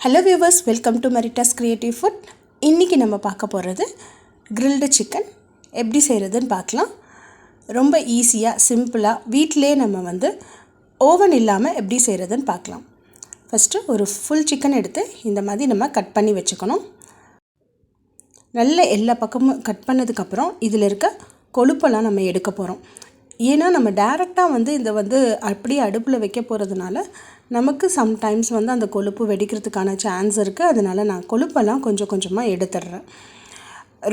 Hello viewers welcome to Marittas creative food இன்றைக்கி நம்ம பார்க்க போகிறது கிரில்டு சிக்கன் எப்படி செய்கிறதுன்னு பார்க்கலாம். ரொம்ப ஈஸியாக சிம்பிளாக வீட்டிலே நம்ம வந்து ஓவன் இல்லாமல் எப்படி செய்கிறதுன்னு பார்க்கலாம். ஃபஸ்ட்டு ஒரு ஃபுல் சிக்கன் எடுத்து இந்த மாதிரி நம்ம கட் பண்ணி வச்சுக்கணும். நல்ல எல்லா பக்கமும் கட் பண்ணதுக்கப்புறம் இதில் இருக்க கொழுப்பெல்லாம் நம்ம எடுக்க போகிறோம் ஏன்னா நம்ம டேரெக்டாக வந்து இதை வந்து அப்படியே அடுப்பில் வைக்க போகிறதுனால நமக்கு சம்டைம்ஸ் வந்து அந்த கொழுப்பு வெடிக்கிறதுக்கான சான்ஸ் இருக்குது அதனால் நான் கொழுப்பெல்லாம் கொஞ்சம் கொஞ்சமாக எடுத்துடுறேன்.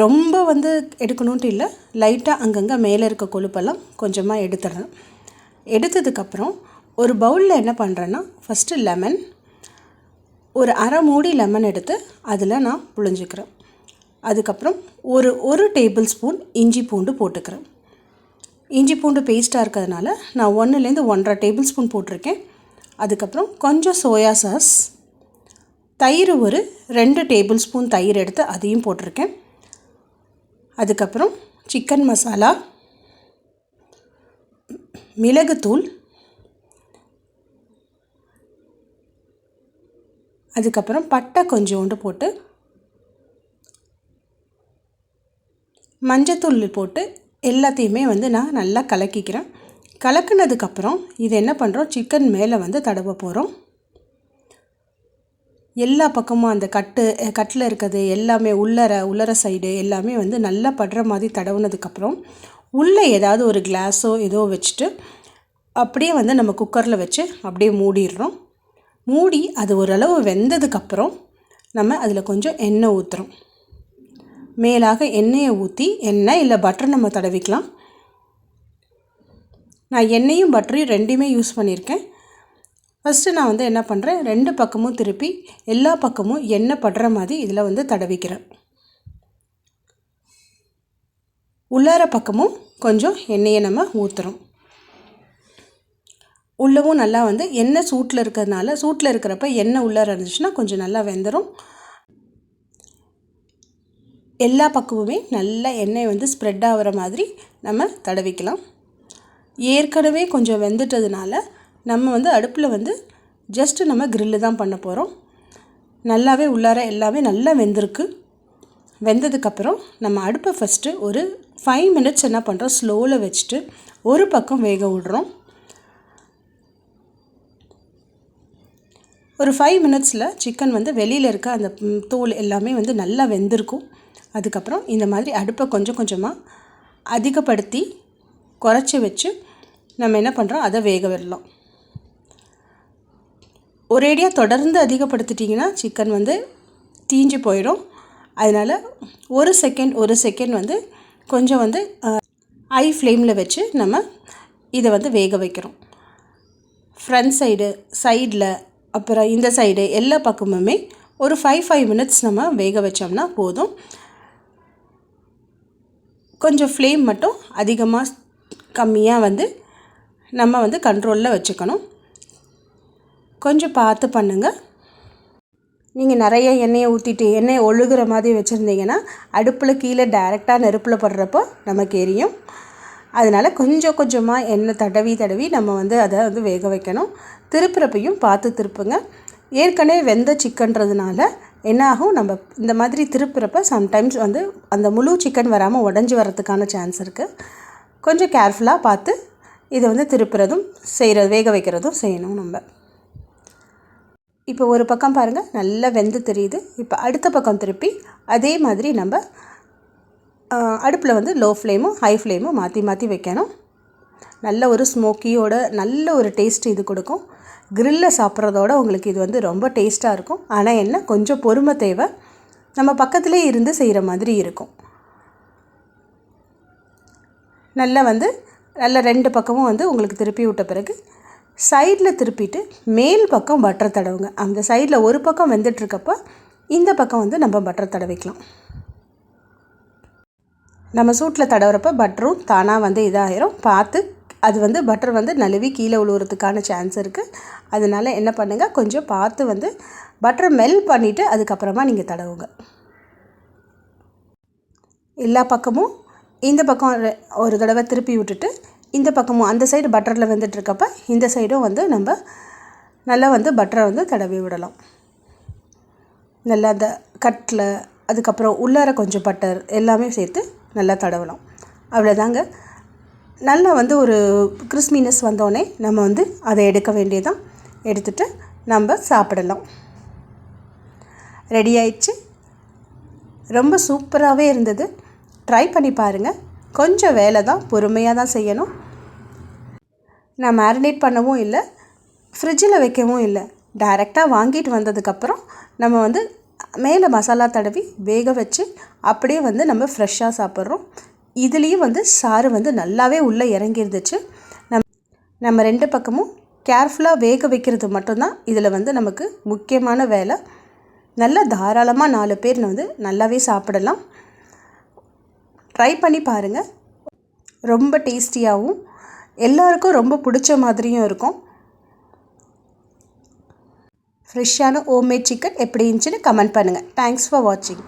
ரொம்ப வந்து எடுக்கணுன்ட்டு இல்லை லைட்டாக அங்கங்கே மேலே இருக்க கொழுப்பெல்லாம் கொஞ்சமாக எடுத்துடுறேன். எடுத்ததுக்கப்புறம் ஒரு பவுலில் என்ன பண்ணுறேன்னா ஃபஸ்ட்டு லெமன் ஒரு அரை மூடி லெமன் எடுத்து அதில் நான் புழிஞ்சிக்கிறேன். அதுக்கப்புறம் ஒரு ஒரு டேபிள் ஸ்பூன் இஞ்சி பூண்டு போட்டுக்கிறேன். இஞ்சி பூண்டு பேஸ்ட்டாக இருக்கிறதுனால நான் ஒன்றுலேருந்து ஒன்றரை டேபிள் ஸ்பூன் போட்டிருக்கேன். அதுக்கப்புறம் கொஞ்சம் சோயா சாஸ் தயிர் ஒரு ரெண்டு டேபிள் ஸ்பூன் தயிர் எடுத்து அதையும் போட்டிருக்கேன். அதுக்கப்புறம் சிக்கன் மசாலா மிளகுத்தூள் அதுக்கப்புறம் பட்டை கொஞ்சோண்டு போட்டு மஞ்சத்தூள் போட்டு எல்லாத்தையுமே வந்து நான் நல்லா கலக்கிக்கிறேன். கலக்குனதுக்கப்புறம் இது என்ன பண்ணுறோம் சிக்கன் மேலே வந்து தடவ போகிறோம் எல்லா பக்கமும் அந்த கட்டு கட்டில் இருக்கிறது எல்லாமே உள்ளர உள்ளர சைடு எல்லாமே வந்து நல்லா படுற மாதிரி தடவுனதுக்கப்புறம் உள்ளே ஏதாவது ஒரு கிளாஸோ ஏதோ வச்சுட்டு அப்படியே வந்து நம்ம குக்கரில் வச்சு அப்படியே மூடிடுறோம். மூடி அது ஓரளவு வெந்ததுக்கப்புறம் நம்ம அதில் கொஞ்சம் எண்ணெய் ஊற்றுறோம் மேலாக எண்ணெயை ஊற்றி எண்ணெய் இல்லை பட்டர் நம்ம தடவிக்கலாம். நான் எண்ணெயும் பட்டரையும் ரெண்டுமே யூஸ் பண்ணியிருக்கேன். ஃபஸ்ட்டு நான் வந்து என்ன பண்ணுறேன் ரெண்டு பக்கமும் திருப்பி எல்லா பக்கமும் எண்ணெய் படுற மாதிரி இதில் வந்து தடவிக்கிறேன். உள்ளார பக்கமும் கொஞ்சம் எண்ணெயை நம்ம ஊற்றுறோம் உள்ளவும் நல்லா வந்து எண்ணெய் சூட்டில் இருக்கிறதுனால சூட்டில் இருக்கிறப்ப எண்ணெய் உள்ளார இருந்துச்சுன்னா கொஞ்சம் நல்லா வெந்துடும் எல்லா பக்கமுமே நல்லா எண்ணெய் வந்து ஸ்ப்ரெட் ஆகிற மாதிரி நம்ம தடவிக்கலாம். ஏற்கனவே கொஞ்சம் வெந்துட்டதுனால நம்ம வந்து அடுப்பில் வந்து ஜஸ்ட்டு நம்ம கிரில்லு தான் பண்ண போகிறோம் நல்லாவே உள்ளார எல்லாமே நல்லா வெந்திருக்கு. வெந்ததுக்கப்புறம் நம்ம அடுப்பை ஃபஸ்ட்டு ஒரு ஃபைவ் மினிட்ஸ் என்ன பண்ணுறோம் ஸ்லோவில் வச்சுட்டு ஒரு பக்கம் வேக விடுறோம். ஒரு ஃபைவ் மினிட்ஸில் சிக்கன் வந்து வெளியில் இருக்க அந்த தோல் எல்லாமே வந்து நல்லா வெந்திருக்கும். அதுக்கப்புறம் இந்த மாதிரி அடுப்பை கொஞ்சம் கொஞ்சமாக அதிகப்படுத்தி குறைச்சி வச்சு நம்ம என்ன பண்ணுறோம் அதை வேக விடலாம். ஒரேடியாக தொடர்ந்து அதிகப்படுத்திட்டிங்கன்னா சிக்கன் வந்து தீஞ்சு போயிடும். அதனால் ஒரு செகண்ட் ஒரு செகண்ட் வந்து கொஞ்சம் வந்து ஐ ஃப்ளேமில் வச்சு நம்ம இதை வந்து வேக வைக்கிறோம். ஃப்ரண்ட் சைடு சைடில் அப்புறம் இந்த சைடு எல்லா பக்கமுமே ஒரு ஃபைவ் ஃபைவ் மினிட்ஸ் நம்ம வேக வச்சோம்னா போதும். கொஞ்சம் ஃப்ளேம் மட்டும் அதிகமாக கம்மியாக வந்து நம்ம வந்து கண்ட்ரோலில் வச்சுக்கணும். கொஞ்சம் பார்த்து பண்ணுங்கள் நீங்கள் நிறைய எண்ணெயை ஊற்றிட்டு எண்ணெய் ஒழுகிற மாதிரி வச்சுருந்தீங்கன்னா அடுப்பில் கீழே டைரெக்டாக நெருப்பில் படுறப்போ நமக்கு எரியும். அதனால் கொஞ்சம் கொஞ்சமாக எண்ணெய் தடவி தடவி நம்ம வந்து அதை வந்து வேக வைக்கணும். திருப்புறப்பையும் பார்த்து திருப்புங்க. ஏற்கனவே வெந்த சிக்கன்றதுனால என்ன ஆகும்? நம்ம இந்த மாதிரி திருப்புறப்ப சம்டைம்ஸ் வந்து அந்த முழு சிக்கன் வராமல் உடஞ்சி வரத்துக்கான சான்ஸ் இருக்குது கொஞ்சம் கேர்ஃபுல்லாக பார்த்து இதை வந்து திருப்புறதும் செய்கிறது வேக வைக்கிறதும் செய்யணும் நம்ம. இப்போ ஒரு பக்கம் பாருங்கள் நல்லா வெந்து தெரியுது. இப்போ அடுத்த பக்கம் திருப்பி அதே மாதிரி நம்ம அடுப்பில் வந்து லோ ஃப்ளேமும் ஹை ஃப்ளேமும் மாற்றி மாற்றி வைக்கணும். நல்ல ஒரு ஸ்மோக்கியோட நல்ல ஒரு டேஸ்ட் இது கொடுக்கும். க்ரில்லில் சாப்பிட்றதோட உங்களுக்கு இது வந்து ரொம்ப டேஸ்ட்டாக இருக்கும். ஆனால் என்ன கொஞ்சம் பொறுமை தேவை. நம்ம பக்கத்துலேயே இருந்து செய்கிற மாதிரி இருக்கும். நல்லா வந்து நல்ல ரெண்டு பக்கமும் வந்து உங்களுக்கு திருப்பி விட்ட பிறகு சைடில் திருப்பிட்டு மேல் பக்கம் பட்டர் தடவுங்க. அந்த சைடில் ஒரு பக்கம் வெந்துட்டுருக்கப்போ இந்த பக்கம் வந்து நம்ம பட்டர் தடவிக்கலாம். நம்ம சூட்டில் தடவுறப்ப பட்டரும் தானாக வந்து இதாகிரும் பார்த்து அது வந்து பட்டர் வந்து நழுவி கீழே விழுவுறதுக்கான சான்ஸ் இருக்குது அதனால் என்ன பண்ணுங்கள் கொஞ்சம் பார்த்து வந்து பட்டரை மெல் பண்ணிவிட்டு அதுக்கப்புறமா நீங்கள் தடவுங்க. எல்லா பக்கமும் இந்த பக்கம் ஒரு தடவை திருப்பி விட்டுட்டு இந்த பக்கமும் அந்த சைடு பட்டரில் வந்துட்டுருக்கப்ப இந்த சைடும் வந்து நம்ம நல்லா வந்து பட்டரை வந்து தடவி விடலாம். நல்லா அந்த கட்டில் அதுக்கப்புறம் உள்ளார கொஞ்சம் பட்டர் எல்லாமே சேர்த்து நல்லா தடவலாம். அவ்வளோதாங்க நல்லா வந்து ஒரு கிறிஸ்மினஸ் வந்தோடனே நம்ம வந்து அதை எடுக்க வேண்டியதான் எடுத்துகிட்டு நம்ம சாப்பிடலாம். ரெடி ஆயிடுச்சு. ரொம்ப சூப்பராகவே இருந்தது. ட்ரை பண்ணி பாருங்கள் கொஞ்சம் வேலை தான் பொறுமையாக தான் செய்யணும். நான் மேரினேட் பண்ணவும் இல்லை ஃப்ரிட்ஜில் வைக்கவும் இல்லை. டைரெக்டாக வாங்கிட்டு வந்ததுக்கப்புறம் நம்ம வந்து மேலே மசாலா தடவி வேக வச்சு அப்படியே வந்து நம்ம ஃப்ரெஷ்ஷாக சாப்பிட்றோம். இதுலேயும் வந்து சாறு வந்து நல்லாவே உள்ளே இறங்கிருந்துச்சு. நம் நம்ம ரெண்டு பக்கமும் கேர்ஃபுல்லாக வேக வைக்கிறது மட்டும்தான் இதில் வந்து நமக்கு முக்கியமான வேலை. நல்லா தாராளமாக நாலு பேர் வந்து நல்லாவே சாப்பிடலாம். ட்ரை பண்ணி பாருங்கள் ரொம்ப டேஸ்டியாகவும் எல்லாருக்கும் ரொம்ப பிடிச்ச மாதிரியும் இருக்கும். ஃப்ரெஷ்ஷான ஹோம்மேட் சிக்கன் எப்படி இருந்துச்சுன்னு கமெண்ட் பண்ணுங்கள் தேங்க்ஸ் ஃபார் வாட்சிங்